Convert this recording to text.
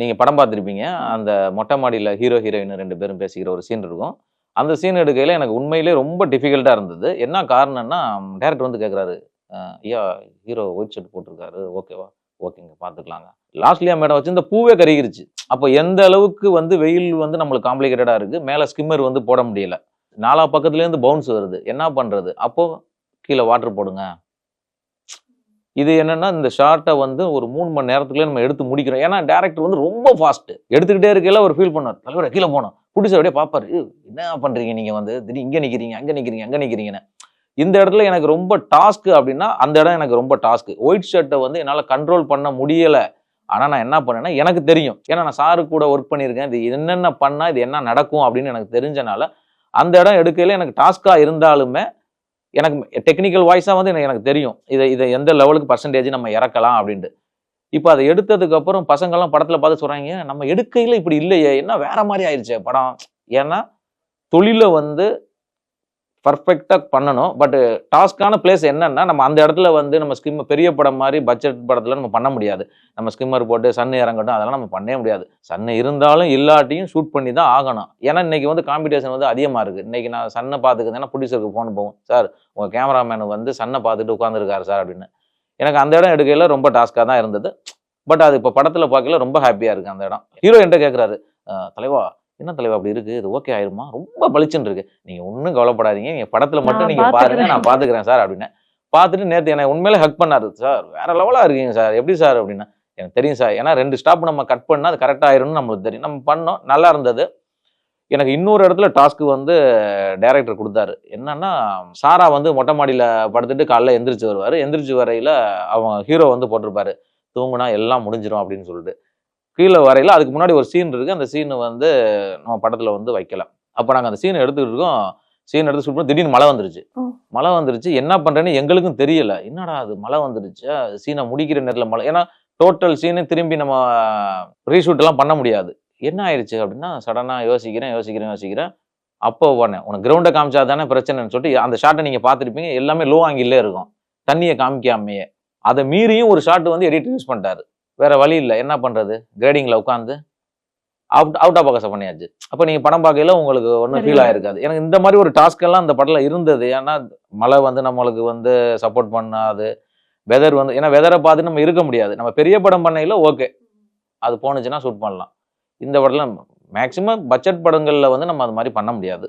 நீங்கள் படம் பார்த்துருப்பீங்க. அந்த மொட்டை மாடியில் ஹீரோ ஹீரோயின் ரெண்டு பேரும் பேசிக்கிற ஒரு சீன் இருக்கும். அந்த சீன் எடுக்கையில் எனக்கு உண்மையிலே ரொம்ப டிஃபிகல்ட்டாக இருந்தது. என்ன காரணம்னா டேரக்டர் வந்து கேட்குறாரு ஐயா ஹீரோ ஒயிட் ஷர்ட் போட்டிருக்காரு. ஓகேவா ஓகேங்க பார்த்துக்கலாங்க. லாஸ்ட்லியா மேடம் வச்சு இந்த பூவே கருகிருச்சு. அப்போ எந்த அளவுக்கு வந்து வெயில் வந்து நம்மளுக்கு காம்ப்ளிகேட்டடாக இருக்குது மேலே ஸ்கிம்மர் வந்து போட முடியல. நாலா பக்கத்துலேருந்து பவுன்ஸ் வருது. என்ன பண்ணுறது அப்போ கீழே வாட்டர் போடுங்க. இது என்னன்னா இந்த ஷார்ட்டை வந்து ஒரு மூணு மணி நேரத்துக்குள்ளே நம்ம எடுத்து முடிக்கிறோம். ஏன்னா டேரக்டர் வந்து ரொம்ப ஃபாஸ்ட்டு எடுத்துக்கிட்டே இருக்கையில ஒரு ஃபீல் பண்ணார் தலைவர் கீழே போனோம் பிடிச்ச அப்படியே பார்ப்பாரு. என்ன பண்ணுறீங்க நீங்கள் வந்து? திடீர் இங்கே நிற்கிறீங்க அங்கே நிற்கிறீங்க அங்கே நிற்கிறீங்கன்னு இந்த இடத்துல எனக்கு ரொம்ப டாஸ்க் அப்படின்னா அந்த இடம் எனக்கு ரொம்ப டாஸ்க் ஒயிட் ஷர்ட்டை வந்து என்னால் கண்ட்ரோல் பண்ண முடியலை. ஆனால் நான் என்ன பண்ணேன்னா எனக்கு தெரியும். ஏன்னா நான் சாரு கூட ஒர்க் பண்ணியிருக்கேன். இது என்னென்ன பண்ணால் இது என்ன நடக்கும் அப்படின்னு எனக்கு தெரிஞ்சனால அந்த இடம் எடுக்கையில் எனக்கு டாஸ்க்காக இருந்தாலுமே எனக்கு டெக்னிக்கல் வாய்ஸாக வந்து எனக்கு எனக்கு தெரியும். இதை இதை எந்த லெவலுக்கு பர்சன்டேஜ் நம்ம இறக்கலாம் அப்படின்ட்டு. இப்போ அதை எடுத்ததுக்கப்புறம் பசங்கள்லாம் படத்தில் பார்த்து சொல்கிறாங்க நம்ம எடுக்கையில் இப்படி இல்லையே என்ன வேற மாதிரி ஆயிடுச்சு படம்? ஏன்னா தொழிலை வந்து பர்ஃபெக்டாக பண்ணணும். பட் டாஸ்க்கான பிளேஸ் என்னன்னா நம்ம அந்த இடத்துல வந்து நம்ம ஸ்கிம் பெரிய படம் மாதிரி பட்ஜெட் படத்தில் நம்ம பண்ண முடியாது. நம்ம ஸ்கிம்மர் போட்டு சன் இறங்கட்டும் அதெல்லாம் நம்ம பண்ணவே முடியாது. சன் இருந்தாலும் இல்லாட்டியும் ஷூட் பண்ணி தான் ஆகணும். ஏன்னா இன்றைக்கி வந்து காம்படிஷன் வந்து அதிகமாக இருக்குது இன்றைக்கி நான் சன்னை பார்த்துக்கிறேன்னா ப்ரொடியூசருக்கு ஃபோன் போகும். சார் உங்கள் கேமராமேன் வந்து சன்னை பார்த்துட்டு உட்காந்துருக்காரு சார் அப்படின்னு. எனக்கு அந்த இடம் எடுக்கையில் ரொம்ப டாஸ்க்காக தான் இருந்தது. பட் அது இப்போ படத்தில் பார்க்கல ரொம்ப ஹாப்பியாக இருக்குது அந்த இடம். ஹீரோ என்கிட்ட கேட்குறாரு தலைவா என்ன தலைவா அப்படி இருக்கு? இது ஓகே ஆயிருமா? ரொம்ப பளிச்சுன்னு இருக்கு. நீங்க ஒன்றும் கவலைப்படாதீங்க. நீங்க படத்துல மட்டும் நான் நீங்க பாருங்க பார்த்துக்கிறேன். நான் பாத்துக்கிறேன். சார் அப்படின்னு. பார்த்துட்டு நேற்று என்னை உண்மையிலே ஹக் பண்ணாரு சார். வேற லெவலா இருக்கீங்க சார். எப்படி சார் அப்படின்னா. எனக்கு தெரியும் சார். ஏன்னா ரெண்டு ஸ்டாப் நம்ம கட் பண்ணா அது கரெக்ட் ஆயிரும்னு நம்மளுக்கு தெரியும். நம்ம பண்ணோம். நல்லா இருந்தது. எனக்கு இன்னொரு இடத்துல டாஸ்க் வந்து டைரக்டர் கொடுத்தாரு. என்னன்னா சாரா வந்து மொட்டை மாடியில படுத்துட்டு காலைல எந்திரிச்சு வருவாரு. எந்திரிச்சு வரையில அவங்க ஹீரோ வந்து போட்டிருப்பாரு. தூங்குனா எல்லாம் முடிஞ்சிரும் அப்படின்னு சொல்லிட்டு. கீழே வரையில அதுக்கு முன்னாடி ஒரு சீன் இருக்கு. அந்த சீன் வந்து நம்ம படத்துல வந்து வைக்கல. அப்போ நாங்கள் அந்த சீன் எடுத்துக்கிட்டு இருக்கோம். சீன் எடுத்து ஷூட் பண்ணி திடீர்னு மழை வந்துருச்சு. மழை வந்துருச்சு. என்ன பண்றேன்னு எங்களுக்கும் தெரியல. என்னடா அது மழை வந்துருச்சு? சீனை முடிக்கிற நேரத்தில் மழை. ஏன்னா டோட்டல் சீனு திரும்பி நம்ம ரீஷூட் எல்லாம் பண்ண முடியாது. என்ன ஆயிடுச்சு அப்படின்னா சடனா யோசிக்கிறேன் யோசிக்கிறேன் யோசிக்கிறேன். அப்போ உடனே உனக்கு கிரவுண்டை காமிச்சா தானே பிரச்சனைன்னு சொல்லிட்டு அந்த ஷாட்டை நீங்க பார்த்துருப்பீங்க. எல்லாமே லோ ஆங்கிலே இருக்கும். தண்ணியை காமிக்காமையே. அதை மீறியும் ஒரு ஷாட் வந்து எடிட் யூஸ் பண்ணிட்டாரு. வேற வழி இல்லை. என்ன பண்றது? கிரேடிங்ல உட்காந்து அவுட் அவுட் ஆஃப் பக்கஸை பண்ணியாச்சு. அப்போ நீங்க படம் பார்க்கையில உங்களுக்கு ஒன்றும் ஃபீல் தெரியல. ஆயிருக்காது. எனக்கு இந்த மாதிரி ஒரு டாஸ்க் எல்லாம் அந்த படத்துல இருந்தது. ஏன்னா மழை வந்து நம்மளுக்கு வந்து சப்போர்ட் பண்ணாது. வெதர் வந்து ஏன்னா வெதரை பார்த்து நம்ம இருக்க முடியாது. நம்ம பெரிய படம் பண்ணையில ஓகே அது போனுச்சுன்னா ஷூட் பண்ணலாம். இந்த படத்துல மேக்சிமம் பட்ஜெட் படங்கள்ல வந்து நம்ம அது மாதிரி பண்ண முடியாது.